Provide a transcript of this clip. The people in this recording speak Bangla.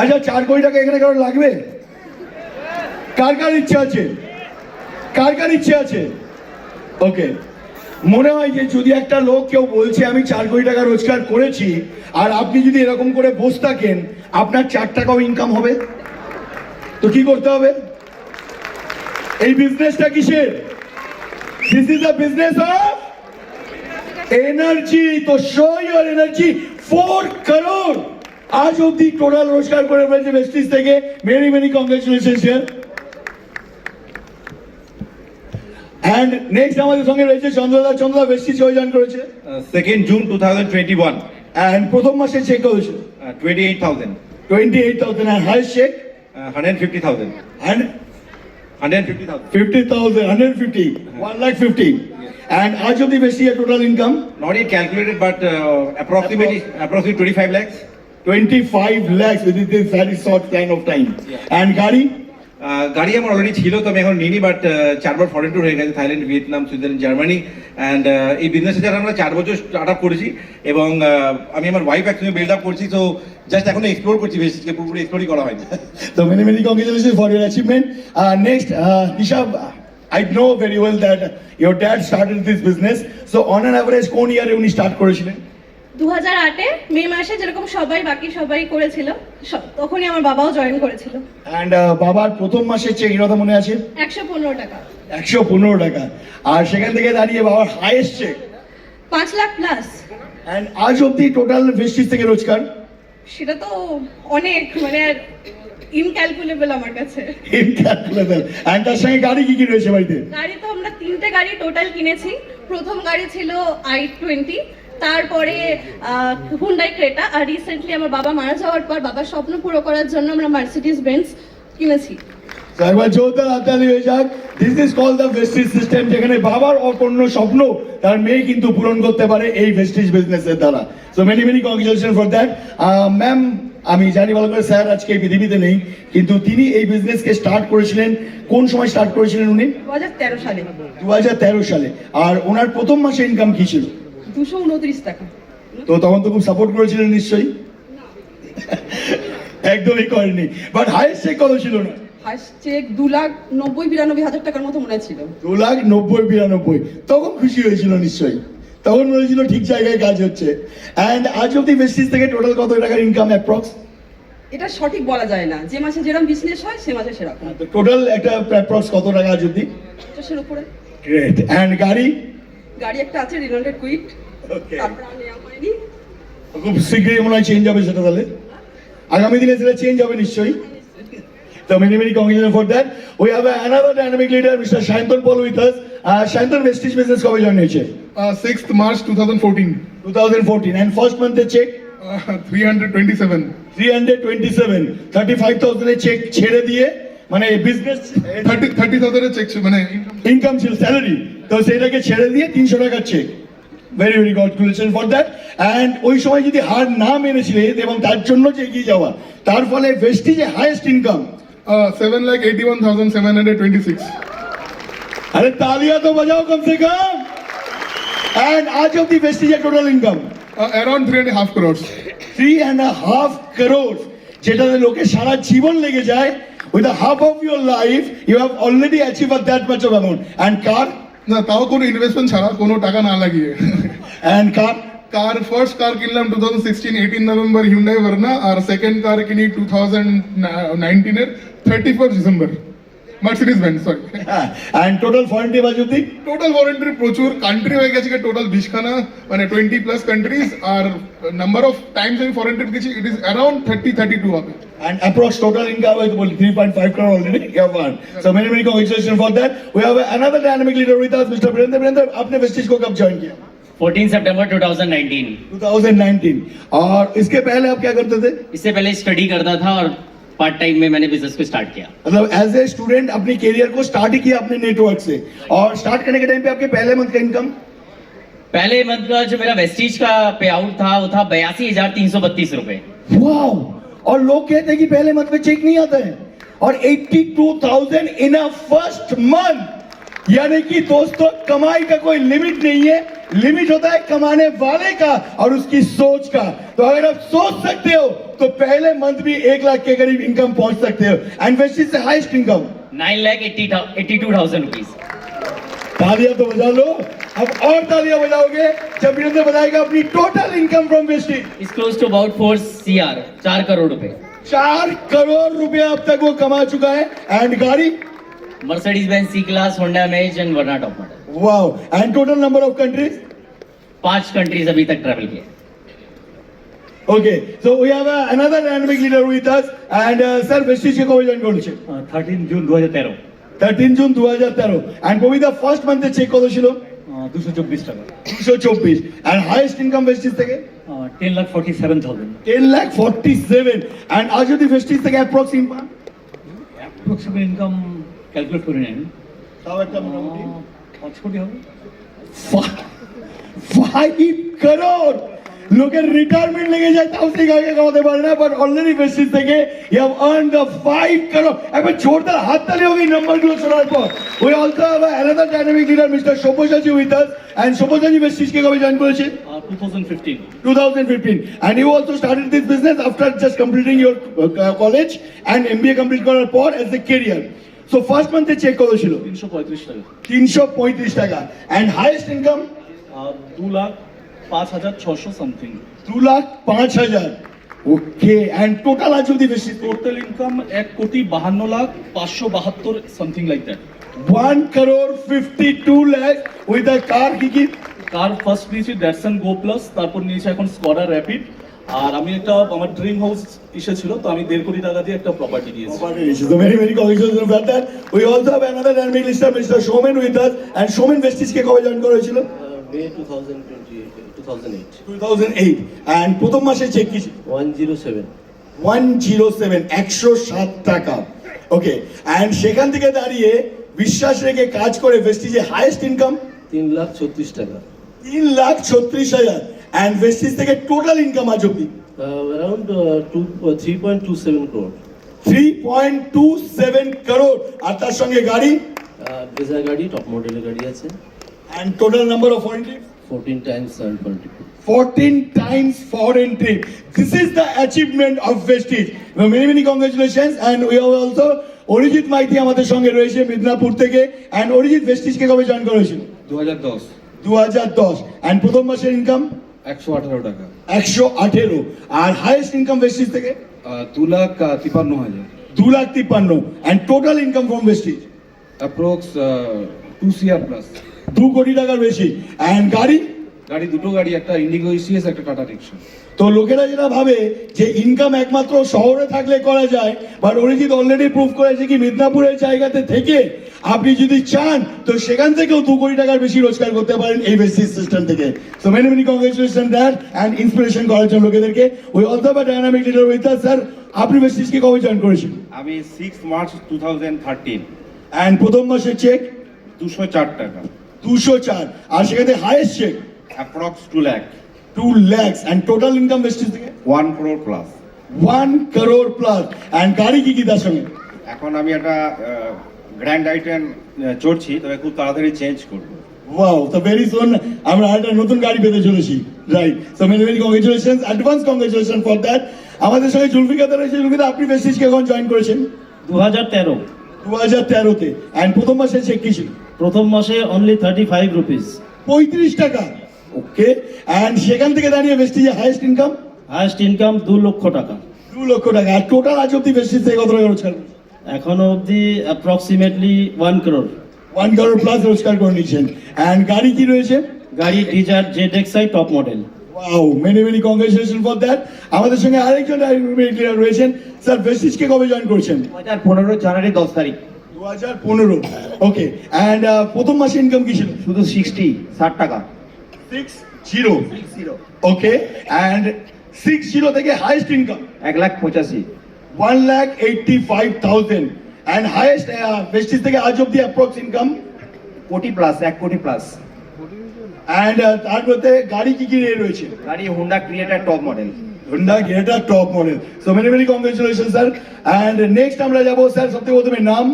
আচ্ছা চার কোটি টাকা এখানে কারও লাগবে? কার কার ইচ্ছে আছে? কার কার ইচ্ছে আছে? ওকে মনে হয় যে যদি একটা লোক কেউ বলছে, আমি চার কোটি টাকা রোজগার করেছি, আর আপনি যদি এরকম করে বসে থাকেন, আপনার চার টাকাও ইনকাম হবে? তো কি করতে হবে? এই বিজনেসটা কিসের? This is the business of energy to show your energy four crore আজ অব্দি টোটাল রোজগার করে ফেলেছে ভেস্টিজ থেকে। Many many congratulation here and next আমাদের সঙ্গে রয়েছে চন্দ্রদা। চন্দ্রদা হয়ে জয়েন করেছে। Second June two thousand twenty one and প্রথম মাসে চেক করেছিল twenty eight thousand twenty eight thousand and highest check hundred fifty thousand and hundred fifty thousand fifty thousand hundred fifty one lakh fifty and আজ অব্দি Vestige total income not yet calculated but uh, approximately approximately 25 lakhs 25 lakhs within this very short span of time. Yeah. And Gary, ah, গাড়ি আমার অলরেডি ছিল তো আমি এখন নিইনি বাট চারবার ফরেন ট্যুর হয়ে গেছে Thailand Vietnam Switzerland Germany and এই বিজনেসে যারা আমরা চার বছর স্টার্ট আপ করেছি এবং আহ, আমি আমার ওয়াইফ একসঙ্গে বিল্ড আপ করছি তো জাস্ট এখন এক্সপ্লোর করছি বেশ পুরোপুরি এক্সপ্লোরই করা হয়নি many congratulations for your achievement. Uh, next, uh, Nisha, I know very well that your dad started this business. So on an average, কোন ইয়ারে উনি স্টার্ট করেছিলেন দু হাজার আটে মে মাসে যেরকম সবাই বাকি সবাই করেছিল তখনই আমার বাবাও জয়েন করেছিল। অ্যান্ড বাবার প্রথম মাসের চেক কথা মনে আছে? একশো পনেরো টাকা। একশো পনেরো টাকা। আর সেখান থেকে দাঁড়িয়ে বাবার হাইয়েস্ট চেক পাঁচ লাখ প্লাস অ্যান্ড আজ অব্দি টোটাল ভেস্টিজ থেকে রোজগার? সেটা তো অনেক মানে ইনক্যালকুলেবল আমার কাছে। ইনক্যালকুলেবল অ্যান্ড তার সঙ্গে গাড়ি কি কি রয়েছে বাড়িতে? গাড়ি তো আমরা তিনটে গাড়ি টোটাল কিনেছি। প্রথম গাড়ি ছিল আই টোয়েন্টি তারপরে হুন্ডাই ক্রেটা আর রিসেন্টলি আমার বাবা মারা যাওয়ার পর বাবার স্বপ্ন পুরো করার জন্য আমরা মার্সিডিজ বেঞ্চ কিনেছি। একবার জোরদার হাততালি হয়ে যাক। This is call the Vestige system যেখানে বাবার অপূর্ণ স্বপ্ন তার মেয়ে কিন্তু পূরণ করতে পারে এই ভেস্টিজ বিজনেসের দ্বারা। So many many congratulation for that ma'am আমি জানি ভালো করে স্যার আজকে এই পৃথিবীতে নেই কিন্তু তিনি এই বিজনেসকে স্টার্ট করেছিলেন। কোন সময় স্টার্ট করেছিলেন উনি? দু সালে। দু তেরো সালে। আর ওনার প্রথম মাসে ইনকাম কি ছিল? দুশো উনত্রিশ টাকা। তো তখন তো খুব সাপোর্ট করেছিলেন নিশ্চয়ই? একদমই করেনি বাট হাইয়েস্ট চেক কত ছিল না? ফার্স্ট চেক দু লাখ নব্বই বিরানব্বই হাজার টাকার মতো মনে ছিল। দু লাখ নব্বই বিরানব্বই। তখন খুশি হয়েছিল নিশ্চয়ই। তখন মনে হয়েছিল ঠিক জায়গায় কাজ হচ্ছে। অ্যান্ড আজ অব্দি বেসিস থেকে টোটাল কত টাকার ইনকাম অ্যাপ্রক্স এটা সঠিক বলা যায় না। যে মাসে যেরকম বিজনেস হয় সে মাসে সেরকম। টোটাল একটা অ্যাপ্রক্স কত টাকা আজ অব্দি পঞ্চাশের উপরে। গ্রেট অ্যান্ড গাড়ি? গাড়ি একটা আছে রিনোল্টেড কুইট আগামী দিনে সেটা চেঞ্জ হবে নিশ্চয়ই। তো many many congratulation for that we have another leader mister Sayantan Pal with us Sayantan Vestige business কবে জয়েন হয়েছে? Sixth March two thousand fourteen check three hundred twenty seven three hundred twenty seven thirty five থাউজেন্ডের check ছেড়ে দিয়ে মানে বিজনেস থার্টি থার্টি থাউজেন্ডের চেক মানে ইনকাম ছিল স্যালারি তো সেটাকে ছেড়ে দিয়ে তিনশো টাকার check Very very congratulation for that and ওই সময় যদি হার না মেনেছিলে এবং তার জন্য যে এগিয়ে যাওয়া তার ফলে ভেস্টিজে হাইয়েস্ট ইনকাম uh, 7 lakh 81,726. अरे तालियां तो बजाओ कम से कम एंड आज of the Vestige total income Uh, around three and a half crores. Three and half crore যেটাতে লোকে সারা জীবন লেগে যায় with half of your life you have already achieve that much of amount and কার না তাও কোনো ইনভেস্টমেন্ট ছাড়া কোনো টাকা না লাগিয়ে। And car car first car কিনলাম two thousand sixteen eighteen November Hyundai Verna আর সেকেন্ড কার কিনি two thousand নাইনটিনের thirty first December Mercedes band sorry and total ফরেন্টি বাজ অব্দি টোটাল ভলেন্টারি প্রচুর কান্ট্রি হয়ে গেছে টোটাল বিশখানা মানে টোয়েন্টি প্লাস কান্ট্রিজ আর নাম্বার অফ টাইমস আমি ফরেন ট্রিপ গেছি it is around thirty thirty two হবে And approx total income is about 3.5 crore already. You have won. So many many congratulations for that. We have another dynamic leader with us, Mr. Brenda. Brenda, आपने वेस्टेज को कब ज्वाइन किया 14 सितंबर 2019 2019 और इसके पहले आप क्या करते थे इससे पहले स्टडी करता था और पार्ट टाइम में मैंने बिज़नेस को स्टार्ट किया। मतलब एज ए स्टूडेंट अपने करियर को स्टार्ट ही किया अपने नेटवर्क से। और स्टार्ट करने के टाइम पे आपके पहले मंथ का इनकम पहले मंथ का जो मेरा वेस्टीज का पे आउट था वो था बयासी हज़ार तीन सौ बत्तीस रुपए। और लोग कहते हैं कि पहले मंथ में चेक नहीं आता है। और 82,000 इन अ फ़र्स्ट मंथ यानी कि दोस्तों कमाई का कोई लिमिट नहीं है। लिमिट होता है कमाने वाले का और उसकी सोच का। तो अगर आप सोच सकते हो तो पहले मंथ भी एक लाख के करीब इनकम पहुँच सकते हो। एंड वेस्टिज से highest income nine lakh eighty eighty two thousand rupees तालियाँ तो बजा लो। अब और तालियाँ बजाओगे जब वीरेंद्र बताएगा अपनी total income from Vestige is close to about four C R चार करोड़ रुपए। चार करोड़ रुपया अब तक वो कमा चुका है। एंड गाड़ी? Mercedes Benz C class Honda Amaze and Verna top model wow and total number of countries पाँच कंट्रीज़ अभी तक ट्रैवल किए। Okay, so we have uh, another dynamic leader with us, and uh, sir, Vestige join করেছে থার্টিন জুন দু হাজার তেরো থার্টিন জুন দু হাজার তেরো অ্যান্ড কবিতা ফার্স্ট মান্থে চেক কত ছিল? দুশো চব্বিশ টাকা। দুশো চব্বিশ অ্যান্ড হাইয়েস্ট ইনকাম ভেস্টিজ থেকে? Ten lakh forty seven thousand ten lakh forty seven and আজ যদি ভেস্টিজ থেকে approx income approximate income calculate করে নেন। তাও একটা মোটামুটি। আহ, পাঁচ কোটি হবে। ফাইভ করোড় লোকের রিটায়ারমেন্ট লেগে যায় তাও সেই আগে কামাতে পারে না বাট অলরেডি বেসিস থেকে you have earn the five crore একবার জোরদার হাততালি এই নাম্বারগুলো শোনার পর। We also have another dynamic leader mister Sabyasachi with us and Sabyasachi বেসিসকে কবে জয়েন করেছে? 2015 and you also started this business after just completing your uh, college and MBA complete করার পর as a career first month এ চেক কত ছিল? তিনশো পঁয়ত্রিশ টাকা। তিনশো পঁয়ত্রিশ টাকা। And highest income? আর দু লাখ পাঁচ হাজার ছশো সামথিং দু লাখ পাঁচ হাজার। ওকে and total আজ অব্দি বেশি? টোটাল ইনকাম এক কোটি বাহান্ন লাখ পাঁচশো বাহাত্তর something like that one crore fifty two lakh with a car কি কি কার ফার্স্ট নিয়েছি ড্যাটসন গো প্লাস তারপর নিয়েছি এখন স্কডা র্যাপিড আর আমি একটা আমার ড্রিম হাউস ইসে ছিল তো আমি দেড় কোটি টাকা দিয়ে একটা প্রপার্টি নিয়েছি। So very very congratulations for that. We also have another dynamic lister, Mr. Showman with us, and Showman Vestige কে কবে জয়েন করেছিল? May 2028, 2008, 2008 and প্রথম মাসে চেক কি? ছিল? 107, 107 107 টাকা। ওকে এন্ড সেখান থেকে দাঁড়িয়ে বিশ্বাস রেখে কাজ করে ভেস্টিজে হাইয়েস্ট ইনকাম 3 লাখ 36 টাকা। তিন লাখ ছত্রিশ হাজার। এন্ড ভেস্টিজ থেকে টোটাল ইনকাম আজ অব্দি Uh, around uh, two, uh, 3.27 crore. Three point two seven crore আর তার সঙ্গে গাড়ি? Uh, গাড়ি টপ মডেলের গাড়ি আছে। And total number of foreign 14 times serve multiple 14 times foreign trip. This is the achievement of Vestige. Many many congratulations. And we have also Arijit Maity আমাদের সঙ্গে রয়েছে মিদনাপুর থেকে। অ্যান্ড অরিজিৎ ভেস্টিজকে কবে জয়েন করেছিল দু হাজার দশ। দু হাজার দশ। অ্যান্ড প্রথম মাসের ইনকাম একশো আঠারো টাকা। একশো আঠেরো। আর হাইয়েস্ট ইনকাম ভেস্টিজ থেকে? দু লাখ তিপান্ন হাজার। দু লাখ তিপ্পান্ন and total income from Vestige approx two CR plus দু কোটি টাকার বেশি। অ্যান্ড গাড়ি? গাড়ি দুটো গাড়ি একটা ইন্ডিগো ইসিএস একটা টাটা রিক্সা তো লোকেরা যেটা ভাবে যে ইনকাম একমাত্র শহরে থাকলে করা যায় বাট অরিজিৎ অলরেডি প্রুভ করেছে কি মিদনাপুরের জায়গাতে থেকে আপনি যদি চান তো সেখান থেকেও দু কোটি টাকার বেশি রোজগার করতে পারেন এই বেসিস সিস্টেম থেকে। So many many congratulation that and inspiration করার জন্য লোকেদেরকে। ওই অলসো বা ডায়নামিক লিডার উইথ স্যার আপনি বেসিসকে কবে জয়েন করেছেন? আমি six March two thousand thirteen and প্রথম মাসের চেক দুশো চার টাকা। দুশো চার। আর সেখানে highest check approx two lakh two lakhs and total income basis থেকে? One crore plus one crore plus and গাড়ি কি কি তার সঙ্গে? এখন আমি একটা গ্র্যান্ড আইটেম চড়ছি তবে খুব তাড়াতাড়ি চেঞ্জ করব। ওয়াও তো ভেরি সুন আমরা একটা নতুন গাড়ি পেতে চলেছি। Right so many many congratulation advance congratulation for that আমাদের সঙ্গে জুলফিকাতে রয়েছে। জুলফিকা আপনি বেসিসকে এখন জয়েন করেছেন? দু হাজার তেরো। দু হাজার তেরোতে। অ্যান্ড প্রথম মাসে চেক কি ছিল প্রথম মাসে অনলি থার্টি ফাইভ রুপিস পঁয়ত্রিশ টাকা। ওকে অ্যান্ড সেখান থেকে দাঁড়িয়ে বেস্টিজে হাইয়েস্ট ইনকাম হায়েস্ট ইনকাম দু লক্ষ টাকা। দু লক্ষ টাকা। আর টোটাল আজ অব্দি বেস্টিজ থেকে কত টাকা রোজগার এখনও অবধি approximately one crore one crore plus রোজগার করে নিচ্ছেন। অ্যান্ড গাড়ি কি রয়েছে? গাড়ি Dzire Z XI top model wow many many congratulation for that আমাদের সঙ্গে আরেকজন রয়েছেন। স্যার বেস্টিজকে কবে জয়েন করছেন? হাজার পনেরো জানুয়ারি দশ তারিখ। হাজার পনেরো। ওকে অ্যান্ড প্রথম মাসে ইনকাম কি ছিল? শুধু সিক্সটি ষাট টাকা। Six zero okay and six zero থেকে হাইয়েস্ট ইনকাম এক লাখ পঁচাশি। One lakh eighty five thousand and highest Vestige থেকে আজ অব্দি অ্যাপ্রক্স ইনকাম কোটি প্লাস এক কোটি প্লাস অ্যান্ড তার মধ্যে গাড়ি কি কি রয়েছে? গাড়ি Honda creator top model Honda greater top model so many many congratulation sir and next আমরা যাব স্যার সবথেকে প্রথমে নাম।